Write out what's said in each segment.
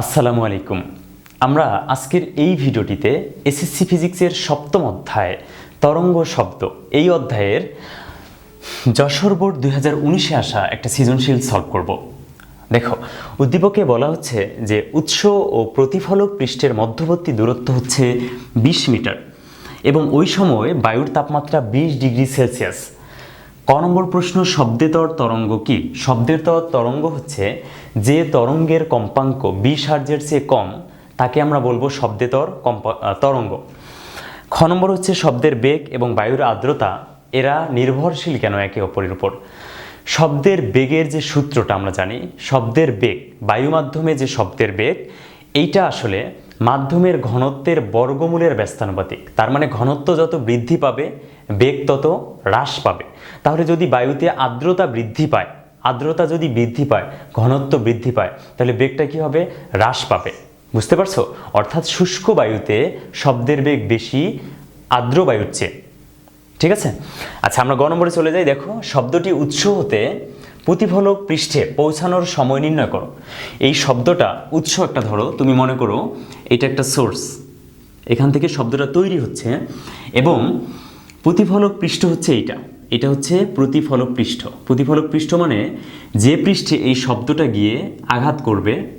আসসালামু আলাইকুম। আমরা আজকের এই ভিডিওটিতে এসএসসি ফিজিক্সের সপ্তম অধ্যায়, তরঙ্গ শব্দ, এই অধ্যায়ের যশোর বোর্ড দুই হাজার উনিশে আসা একটা সৃজনশীল সলভ করব। দেখো, উদ্দীপকে বলা হচ্ছে যে উৎস ও প্রতিফলক পৃষ্ঠের মধ্যবর্তী দূরত্ব হচ্ছে বিশ মিটার এবং ওই সময় বায়ুর তাপমাত্রা বিশ ডিগ্রি সেলসিয়াস। ক নম্বর প্রশ্ন শব্দেতর তরঙ্গ কি? শব্দেতর তরঙ্গ হচ্ছে যে তরঙ্গের কম্পাঙ্ক বিশ হার্জের চেয়ে কম, তাকে আমরা বলব শব্দেতর কম্পা তরঙ্গ। খ নম্বর হচ্ছে শব্দের বেগ এবং বায়ুর আর্দ্রতা, এরা নির্ভরশীল কেন একে অপরের উপর? শব্দের বেগের যে সূত্রটা আমরা জানি, শব্দের বেগ বায়ু মাধ্যমে যে শব্দের বেগ, এইটা আসলে মাধ্যমের ঘনত্বের বর্গমূলের ব্যস্তানুপাতিক। তার মানে ঘনত্ব যত বৃদ্ধি পাবে, বেগ তত হ্রাস পাবে। তাহলে যদি বায়ুতে আর্দ্রতা বৃদ্ধি পায়, আর্দ্রতা যদি বৃদ্ধি পায়, ঘনত্ব বৃদ্ধি পায়, তাহলে বেগটা কী হবে? হ্রাস পাবে। বুঝতে পারছ? অর্থাৎ শুষ্ক বায়ুতে শব্দের বেগ বেশি, আর্দ্র বায়ুর চেয়ে। ঠিক আছে? আচ্ছা আমরা গ নম্বরে চলে যাই। দেখো শব্দটি উৎস হতে প্রতিফলক পৃষ্ঠে পৌঁছানোর সময় নির্ণয় করো। এই শব্দটা উৎস একটা ধরো, তুমি মনে করো এটা একটা সোর্স। এখান থেকে শব্দটা তৈরি হচ্ছে এবং প্রতিফলক পৃষ্ঠ হচ্ছে এইটা। এটা হচ্ছে প্রতিফলক পৃষ্ঠ। প্রতিফলক পৃষ্ঠ মানে যে পৃষ্ঠে এই শব্দটা গিয়ে আঘাত করবে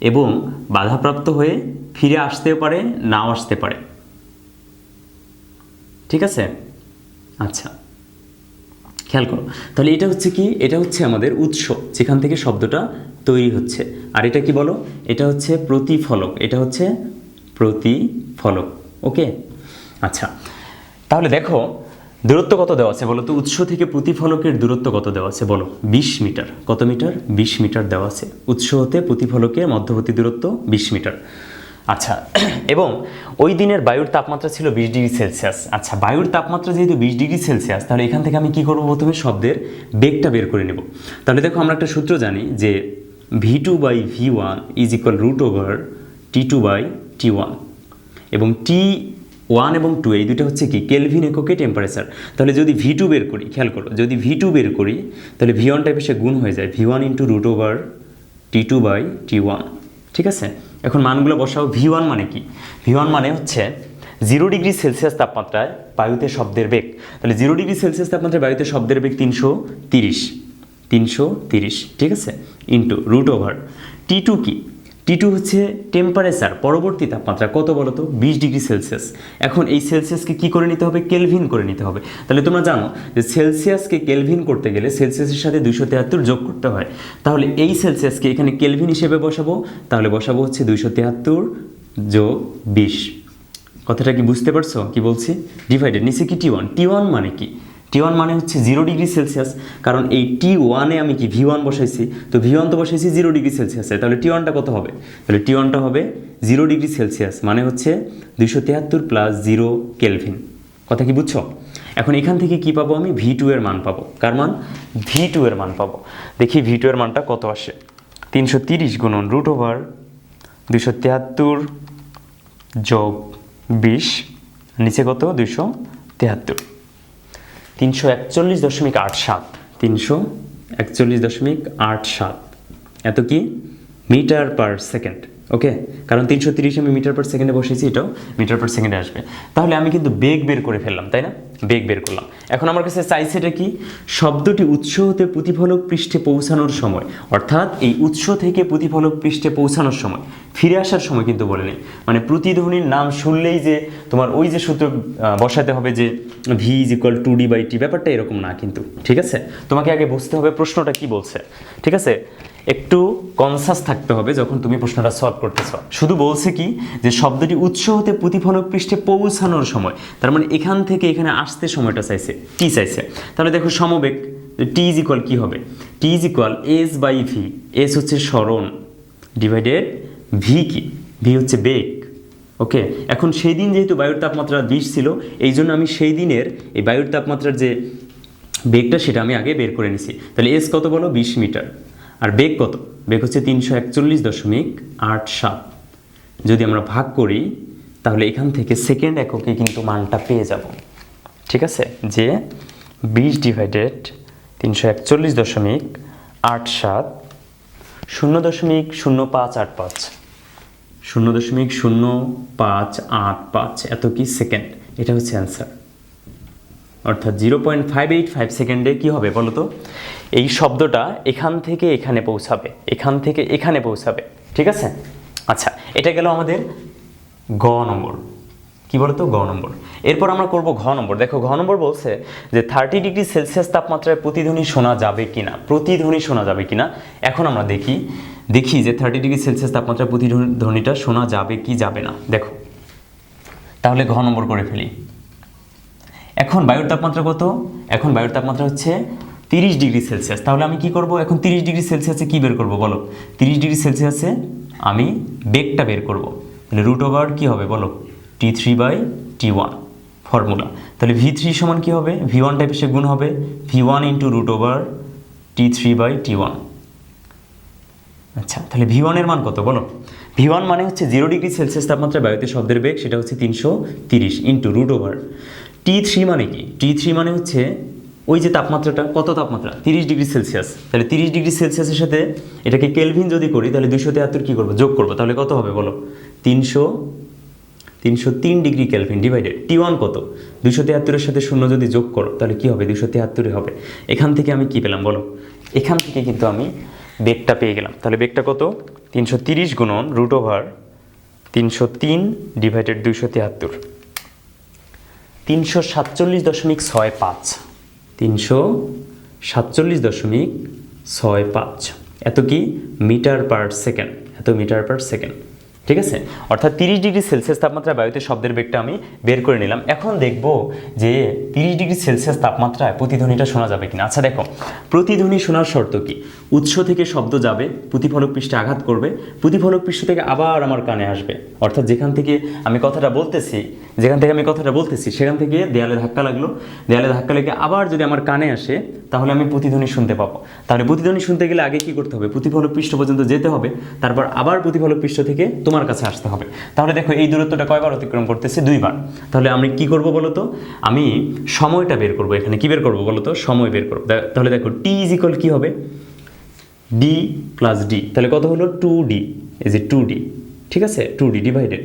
এবং বাধাপ্রাপ্ত হয়ে ফিরে আসতেও পারে, নাও আসতে পারে। ঠিক আছে? আচ্ছা। খেয়াল করো। তাহলে এটা হচ্ছে কি? এটা হচ্ছে আমাদের উৎস, যেখান থেকে শব্দটা তৈরি হচ্ছে। আর এটা কি বলো? এটা হচ্ছে প্রতিফলক, এটা হচ্ছে প্রতিফলক, ওকে? আচ্ছা তাহলে দেখো, দূরত্ব কত দেওয়া আছে বলো তো? উৎস থেকে প্রতিফলকের দূরত্ব কত দেওয়া আছে বলো? বিশ মিটার। কত মিটার? বিশ মিটার দেওয়া আছে। উৎস হতে প্রতিফলকের মধ্যবর্তী দূরত্ব বিশ মিটার। আচ্ছা এবং ওই দিনের বায়ুর তাপমাত্রা ছিল বিশ ডিগ্রি সেলসিয়াস। আচ্ছা বায়ুর তাপমাত্রা যেহেতু বিশ ডিগ্রি সেলসিয়াস, তাহলে এখান থেকে আমি কি করব প্রথমে শব্দের বেগটা বের করে নেব। তাহলে দেখো আমরা একটা সূত্র জানি যে V two by V one is equal root over T two by T one এবং টি ওয়ান এবং টু এই দুটো হচ্ছে কি? কেলভিন এককে টেম্পারেচার তাহলে যদি ভি টু বের করি, খেয়াল করো, যদি ভি টু বের করি, তাহলে ভি ওয়ান টাইপের সে গুণ হয়ে যায় V one into root over T two by T one ঠিক আছে? এখন মানগুলো বসাও ভি ওয়ান মানে কি? ভি ওয়ান মানে হচ্ছে জিরো ডিগ্রি সেলসিয়াস তাপমাত্রায় বায়ুতে শব্দের বেগ। তাহলে জিরো ডিগ্রি সেলসিয়াস তাপমাত্রায় বায়ুতে শব্দের বেগ তিনশো তিরিশ। তিনশো তিরিশ, ঠিক আছে? Into root over T two কি? টি টু হচ্ছে টেম্পারেচার পরবর্তী তাপমাত্রা কত বলো তো বিশ ডিগ্রি সেলসিয়াস। এখন এই সেলসিয়াসকে কি করে নিতে হবে? কেলভিন করে নিতে হবে। তাহলে তোমরা জানো যে সেলসিয়াসকে কেলভিন করতে গেলে সেলসিয়াসের সাথে দুইশো তেহাত্তর যোগ করতে হয়। তাহলে এই সেলসিয়াসকে এখানে কেলভিন হিসেবে বসাবো। তাহলে বসাবো হচ্ছে দুইশো তেহাত্তর যোগ বিশ। কথাটা কি বুঝতে পারছ? কি বলছি? ডিভাইডেড নিচে কি টি ওয়ান টি ওয়ান মানে কি? টি ওয়ান মানে হচ্ছে জিরো ডিগ্রি সেলসিয়াস কারণ এই টি ওয়ানে আমি কি ভি ওয়ান বসাইছি? তো ভি ওয়ান তো বসাইছি জিরো ডিগ্রি সেলসিয়াসে তাহলে টি ওয়ানটা কত হবে? তাহলে টি ওয়ানটা হবে জিরো ডিগ্রি সেলসিয়াস মানে হচ্ছে দুইশো তেহাত্তর প্লাস জিরো কেলভিন কথা কি বুঝছ? এখন এখান থেকে কি পাবো আমি? ভি টু এর মান পাবো। কার মান? ভি টু এর মান পাবো। দেখি ভি টু এর মানটা কত আসে। তিনশো তিরিশ গুণন রুট ওভার দুইশো তেহাত্তর যোগ বিশ, নিচে কত? দুইশো তেহাত্তর। তিনশো একচল্লিশ দশমিক আট সাত। তিনশো একচল্লিশ দশমিক আট সাত। এত কি? Metre per second. ওকে কারণ তিনশো তিরিশ আমি মিটার পার সেকেন্ডে বসেছি এটাও মিটার পার সেকেন্ডে আসবে। তাহলে আমি কিন্তু বেগ বের করে ফেললাম, তাই না? বেগ বের করলাম। এখন আমার কাছে চাইছে এটা কি? শব্দটি উৎস হতে প্রতিফলক পৃষ্ঠে পৌঁছানোর সময়, অর্থাৎ এই উৎস থেকে প্রতিফলক পৃষ্ঠে পৌঁছানোর সময়, ফিরে আসার সময় কিন্তু বলে নেই। মানে প্রতিধ্বনির নাম শুনলেই যে তোমার ওই যে সূত্র বসাতে হবে যে V is equal to D by T ব্যাপারটা এরকম না কিন্তু, ঠিক আছে? তোমাকে আগে বুঝতে হবে প্রশ্নটা কি বলছে, ঠিক আছে? একটু কনসাস থাকতে হবে যখন তুমি প্রশ্নটা সলভ করতেছ। শুধু বলছে কি যে শব্দটি উৎস হতে প্রতিফলক পৃষ্ঠে পৌঁছানোর সময়, তার মানে এখান থেকে এখানে আসতে সময়টা চাইছে টি চাইছে। তাহলে দেখো সমবেগ টি ইজ ইকুয়াল কী হবে? T is equal S by V S হচ্ছে স্মরণ ডিভাইডেড ভি কি? ভি হচ্ছে বেগ ওকে এখন সেই দিন যেহেতু বায়ুর তাপমাত্রা বিশ ছিল, এই জন্য আমি সেই দিনের এই বায়ুর তাপমাত্রার যে বেগটা সেটা আমি আগে বের করে নিছি। তাহলে এস কত বলো? বিশ মিটার। আর বেগ কত? বেগ হচ্ছে তিনশো একচল্লিশ দশমিক আট সাত। যদি আমরা ভাগ করি, তাহলে এখান থেকে সেকেন্ড এককে কিন্তু মানটা পেয়ে যাব। ঠিক আছে? যে বিশ ডিভাইডেড তিনশো একচল্লিশ দশমিক আট সাত শূন্য দশমিক শূন্য পাঁচ আট পাঁচ। শূন্য দশমিক শূন্য পাঁচ আট পাঁচ। এত কি সেকেন্ড? এটা হচ্ছে অ্যান্সার। অর্থাৎ zero point five eight five সেকেন্ডে কী হবে বলো তো এই শব্দটা এখান থেকে এখানে পৌঁছাবে, এখান থেকে এখানে পৌঁছাবে, ঠিক আছে? আচ্ছা এটা গেল আমাদের গ নম্বর। কি বলতো? গ নম্বর। এরপর আমরা করব ঘ নম্বর। দেখো, ঘ নম্বর বলছে যে থার্টি ডিগ্রি সেলসিয়াস তাপমাত্রায় প্রতিধ্বনি শোনা যাবে কিনা, প্রতিধ্বনি শোনা যাবে কিনা। এখন আমরা দেখি দেখি যে থার্টি ডিগ্রি সেলসিয়াস তাপমাত্রায় প্রতিধ্বনিটা শোনা যাবে কি যাবে না। দেখো, তাহলে ঘ নম্বর করে ফেলি। এখন বায়ুর তাপমাত্রা কত? এখন বায়ুর তাপমাত্রা হচ্ছে তিরিশ ডিগ্রি সেলসিয়াস। তাহলে আমি কি করব? এখন তিরিশ ডিগ্রি সেলসিয়াসে কি বের করব বলো? তিরিশ ডিগ্রি সেলসিয়াসে আমি বেগটা বের করব। তাহলে রুট ওভার কী হবে বলো? T three by T one formula তাহলে ভি থ্রি সমান কী হবে? ভি ওয়ান টাইপের সে গুণ হবে V one into root over T three by T one আচ্ছা তাহলে ভি ওয়ানের মান কত বলো? ভি ওয়ান মানে হচ্ছে জিরো ডিগ্রি সেলসিয়াস তাপমাত্রায় বায়ুতে শব্দের বেগ, সেটা হচ্ছে তিনশো তিরিশ into root over T three মানে কি? টি থ্রি মানে হচ্ছে ওই যে তাপমাত্রাটা, কত তাপমাত্রা? তিরিশ ডিগ্রি সেলসিয়াস। তাহলে তিরিশ ডিগ্রি সেলসিয়াসের সাথে এটাকে কেলভিন যদি করি, তাহলে দুশো তিয়াত্তর কী করব? যোগ করব। তাহলে কত হবে বলো? তিনশো তিনশো তিন degree kelvin divided T one কত? দুশো তিয়াত্তরের সাথে শূন্য যদি যোগ করো, তাহলে কী হবে? দুশো তিয়াত্তরই হবে। এখান থেকে আমি কী পেলাম বলো? এখান থেকে কিন্তু আমি বেগটা পেয়ে গেলাম। তাহলে বেগটা কত? তিনশো তিরিশ গুণন রুট ওভার তিনশো তিন ডিভাইডেড দুইশো তিয়াত্তর তিনশো সাতচল্লিশ দশমিক ছয় পাঁচ। তিনশো সাতচল্লিশ দশমিক ছয় পাঁচ। এত কি মিটার পার সেকেন্ড? এত মিটার পার সেকেন্ড। ঠিক আছে? অর্থাৎ তিরিশ ডিগ্রি সেলসিয়াস তাপমাত্রায় বায়ুতে শব্দের বেগটা আমি বের করে নিলাম। এখন দেখব যে তিরিশ ডিগ্রি সেলসিয়াস তাপমাত্রায় প্রতিধ্বনিটা শোনা যাবে কিনা। আচ্ছা দেখো, প্রতিধ্বনি শোনার শর্ত কি? উৎস থেকে শব্দ যাবে, প্রতিফলক পৃষ্ঠে আঘাত করবে, প্রতিফলক পৃষ্ঠ থেকে আবার আমার কানে আসবে। অর্থাৎ যেখান থেকে আমি কথাটা বলতেছি, যেখান থেকে আমি কথাটা বলতেছি, সেখান থেকে দেয়ালে ধাক্কা লাগল। দেয়ালে ধাক্কা লেগে আবার যদি আমার কানে আসে, তাহলে আমি প্রতিধ্বনি শুনতে পাবো। তাহলে প্রতিধ্বনি শুনতে গেলে আগে কি করতে হবে? প্রতিফলক পৃষ্ঠ পর্যন্ত যেতে হবে, তারপর আবার প্রতিফলক পৃষ্ঠ থেকে তোমার কাছে আসতে হবে। তাহলে দেখো, এই দূরত্বটা কয়বার অতিক্রম করতেছে? দুইবার। তাহলে আমি কি করব বলো তো? আমি সময়টা বের করব এখানে। কি বের করব বলো তো? সময় বের করব। তাহলে দেখো টি ইজ ইকুয়াল কী হবে? ডি প্লাস ডি তাহলে কত হলো? টু ডি এই যে টু ডি ঠিক আছে? টু ডি ডিভাইডেড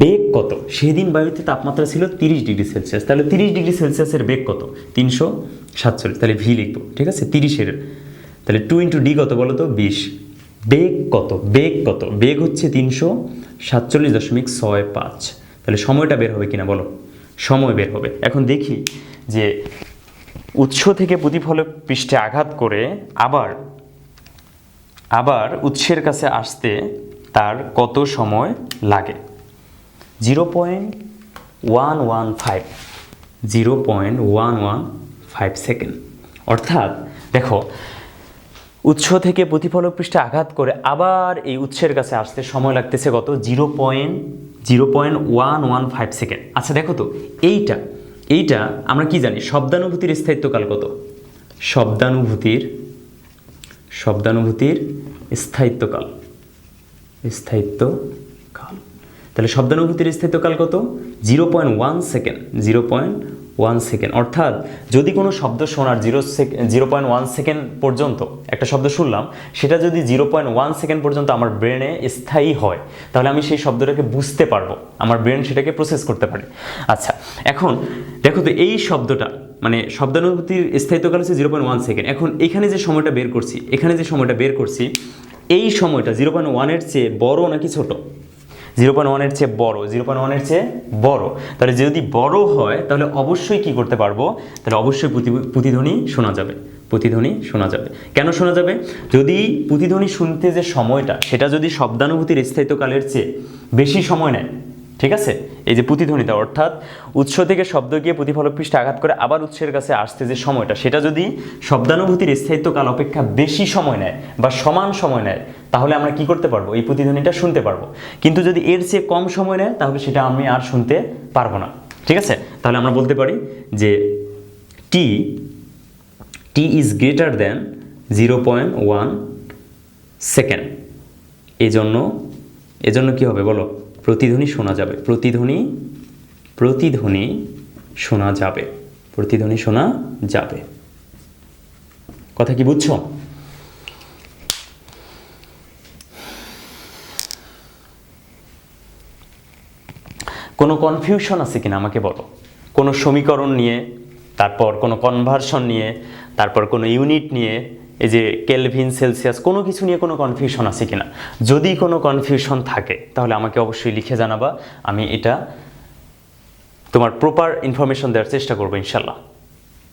বেগ কত? সেদিন বায়ুতে তাপমাত্রা ছিল তিরিশ ডিগ্রি সেলসিয়াস। তাহলে তিরিশ ডিগ্রি সেলসিয়াসের বেগ কত? তিনশো সাতচল্লিশ। তাহলে ভি লিখব। ঠিক আছে? তিরিশের। তাহলে টু ইন্টু ডি কত বলো তো? বিশ। বেগ কত? বেগ কত? বেগ হচ্ছে তিনশো সাতচল্লিশ দশমিক ছয় পাঁচ। তাহলে সময়টা বের হবে কিনা বলো? সময় বের হবে। এখন দেখি যে উৎস থেকে প্রতিফলক পৃষ্ঠে আঘাত করে আবার আবার উৎসের কাছে আসতে তার কত সময় লাগে? Zero point one one five. Zero point one one five second. অর্থাৎ দেখো উৎস থেকে প্রতিফলক পৃষ্ঠে আঘাত করে আবার এই উৎসের কাছে আসতে সময় লাগতেছে কত? Zero point zero point one one five second. আচ্ছা দেখো তো, এইটা এইটা আমরা কি জানি? শব্দানুভূতির স্থায়িত্বকাল কত? শব্দানুভূতির শব্দানুভূতির স্থায়িত্বকাল। স্থায়িত্বকাল। তাহলে শব্দানুভূতির স্থায়িত্বকাল কত? Zero point one second, zero point one second অর্থাৎ যদি কোনো শব্দ শোনার zero zero point one second পর্যন্ত একটা শব্দ শুনলাম, সেটা যদি জিরো পয়েন্ট ওয়ান সেকেন্ড পর্যন্ত আমার ব্রেনে স্থায়ী হয়, তাহলে আমি সেই শব্দটাকে বুঝতে পারব, আমার ব্রেন সেটাকে প্রসেস করতে পারে। আচ্ছা এখন দেখো তো এই শব্দটা মানে শব্দানুভূতির স্থায়িত্বকাল হচ্ছে জিরো পয়েন্ট ওয়ান সেকেন্ড এখন এখানে যে সময়টা বের করছি, এখানে যে সময়টা বের করছি, এই সময়টা জিরো পয়েন্ট ওয়ানের চেয়ে বড় নাকি ছোট? জিরো পয়েন্ট ওয়ানের চেয়ে বড়, জিরো পয়েন্ট ওয়ানের চেয়ে বড়। তাহলে যদি বড় হয়, তাহলে অবশ্যই কি করতে পারব? তাহলে অবশ্যই প্রতি- প্রতিধ্বনি শোনা যাবে প্রতিধ্বনি শোনা যাবে। কেন শোনা যাবে? যদি প্রতিধ্বনি শুনতে যে সময়টা, সেটা যদি শব্দানুভূতির স্থায়িত্বকালের চেয়ে বেশি সময় নেয় ঠিক আছে? এই যে প্রতিধ্বনিতা, অর্থাৎ উৎস থেকে শব্দ গিয়ে প্রতিফলক পৃষ্ঠে আঘাত করে আবার উৎসের কাছে আসতে যে সময়টা, সেটা যদি শব্দানুভূতির স্থায়িত্বকাল অপেক্ষা বেশি সময় নেয় বা সমান সময় নেয়, তাহলে আমরা কি করতে পারব? এই প্রতিধ্বনিটা শুনতে পারব। কিন্তু যদি এর চেয়ে কম সময় নেয়, তাহলে সেটা আমি আর শুনতে পারব না। ঠিক আছে? তাহলে আমরা বলতে পারি যে T T is greater than zero point one second এজন্য এজন্য কি হবে বলো? প্রতিধ্বনি শোনা যাবে। প্রতিধ্বনি প্রতিধ্বনি শোনা যাবে। প্রতিধ্বনি শোনা যাবে। কথা কি বুঝছ? কোনো কনফিউশন আছে কিনা আমাকে বলো। কোনো সমীকরণ নিয়ে, তারপর কোনো কনভার্সন নিয়ে, তারপর কোনো ইউনিট নিয়ে এই যে কেলভিন সেলসিয়াস কোনো কিছু নিয়ে কোনো কনফিউশন আছে কি না যদি কোনো কনফিউশন থাকে, তাহলে আমাকে অবশ্যই লিখে জানাবা। আমি এটা তোমার প্রপার ইনফরমেশন দেওয়ার চেষ্টা করব, ইনশাল্লাহ।